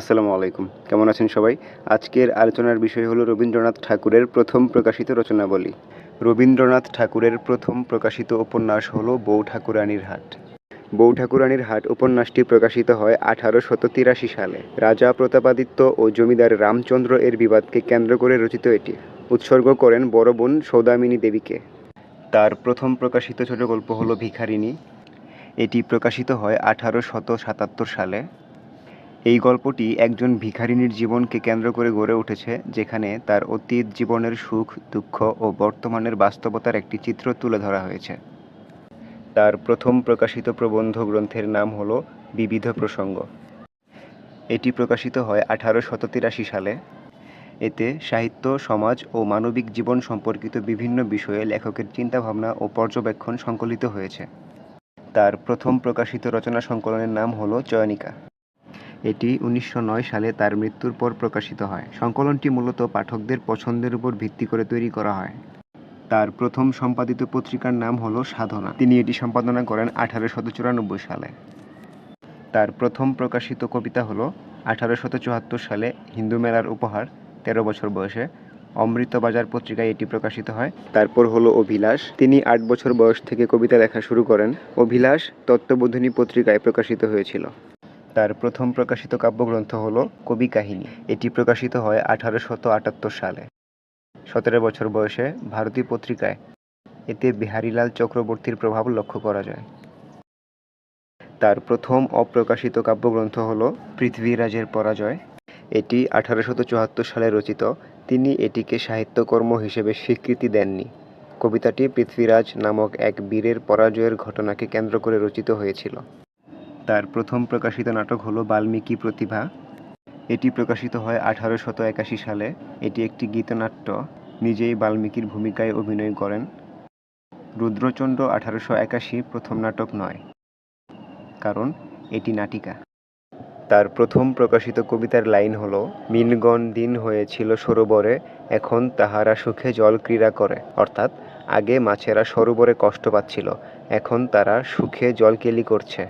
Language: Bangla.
আসসালামু আলাইকুম। কেমন আছেন সবাই? আজকের আলোচনার বিষয় হলো রবীন্দ্রনাথ ঠাকুরের প্রথম প্রকাশিত রচনাবলী। রবীন্দ্রনাথ ঠাকুরের প্রথম প্রকাশিত উপন্যাস হলো বউ ঠাকুরানীর হাট। বউ ঠাকুরানীর হাট উপন্যাসটি প্রকাশিত হয় আঠারোশত তিরাশি সালে। রাজা প্রতাপাদিত্য ও জমিদার রামচন্দ্র এর বিবাদকে কেন্দ্র করে রচিত এটি। উৎসর্গ করেন বড় বোন সৌদামিনী দেবীকে। তার প্রথম প্রকাশিত ছোট গল্প হলো ভিখারিণী। এটি প্রকাশিত হয় আঠারোশত সাতাত্তর সালে। এই গল্পটি একজন ভিখারিনীর জীবনকে কেন্দ্র করে গড়ে উঠেছে, যেখানে তার অতীত জীবনের সুখ, দুঃখ ও বর্তমানের বাস্তবতার একটি চিত্র তুলে ধরা হয়েছে। তার প্রথম প্রকাশিত প্রবন্ধ গ্রন্থের নাম হল বিবিধ প্রসঙ্গ। এটি প্রকাশিত হয় আঠারোশত তিরাশি সালে। এতে সাহিত্য, সমাজ ও মানবিক জীবন সম্পর্কিত বিভিন্ন বিষয়ে লেখকের চিন্তাভাবনা ও পর্যবেক্ষণ সংকলিত হয়েছে। তার প্রথম প্রকাশিত রচনা সংকলনের নাম হল চয়নিকা। এটি উনিশশো নয় সালে তার মৃত্যুর পর প্রকাশিত হয়। সংকলনটি মূলত পাঠকদের পছন্দের উপর ভিত্তি করে তৈরি করা হয়। তার প্রথম সম্পাদিত পত্রিকার নাম হলো সাধনা। তিনি এটি সম্পাদনা করেন আঠারোশত চুরানব্বই সালে। তার প্রথম প্রকাশিত কবিতা হলো আঠারোশত চুয়াত্তর সালে হিন্দু মেলার উপহার, তেরো বছর বয়সে অমৃতবাজার পত্রিকায় এটি প্রকাশিত হয়। তারপর হলো অভিলাষ। তিনি আট বছর বয়স থেকে কবিতা লেখা শুরু করেন। অভিলাষ তত্ত্ববোধিনী পত্রিকায় প্রকাশিত হয়েছিল। তার প্রথম প্রকাশিত কাব্যগ্রন্থ হল কবি কাহিনী। এটি প্রকাশিত হয় আঠারোশত আটাত্তর সালে। সতেরো বছর বয়সে ভারতী পত্রিকায়। এতে বিহারীলাল চক্রবর্তীর প্রভাব লক্ষ্য করা যায়। তার প্রথম অপ্রকাশিত কাব্যগ্রন্থ হল পৃথ্বীরাজের পরাজয়। এটি আঠারোশত চুয়াত্তর সালে রচিত। তিনি এটিকে সাহিত্যকর্ম হিসেবে স্বীকৃতি দেননি। কবিতাটি পৃথ্বীরাজ নামক এক বীরের পরাজয়ের ঘটনাকে কেন্দ্র করে রচিত হয়েছিল। তার প্রথম প্রকাশিত নাটক হলো বাল্মীকি প্রতিভা। এটি প্রকাশিত হয় আঠারোশত একাশি সালে। এটি একটি গীতনাট্য। নিজেই বাল্মীকির ভূমিকায় অভিনয় করেন। রুদ্রচন্দ্র আঠারোশো একাশি প্রথম নাটক নয়, কারণ এটি নাটিকা। তার প্রথম প্রকাশিত কবিতার লাইন হল, মিনগণ দিন হয়েছিল সরোবরে, এখন তাহারা সুখে জল ক্রীড়া করে। অর্থাৎ, আগে মাছেরা সরোবরে কষ্ট পাচ্ছিল, এখন তারা সুখে জলকেলি করছে।